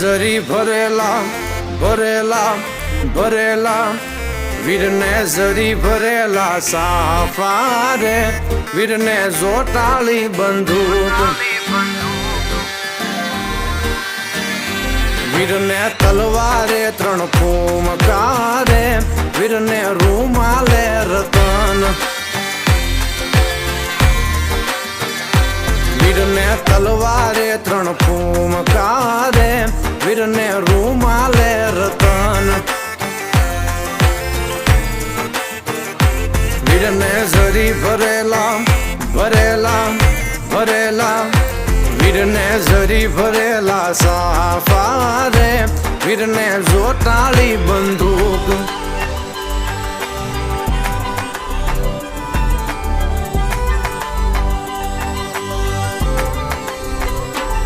ઝરી ભરેલા ભરેલા ભરેલા. વીરને ઝરી ભરેલા સાફા વીરને જોટાળી બંદૂક. વીરને તલવારે ત્રણ ફૂમકારે વીરને રૂમાલે રતન. વીરને તલવારે ત્રણ ફૂમકારે વીરને રૂમાલે રતન. વીરને ઝરી ભરેલા ભરેલા ભરેલા. વીરને ઝરી ભરેલા સાફારે, વીરને જોટાળી બંદૂક.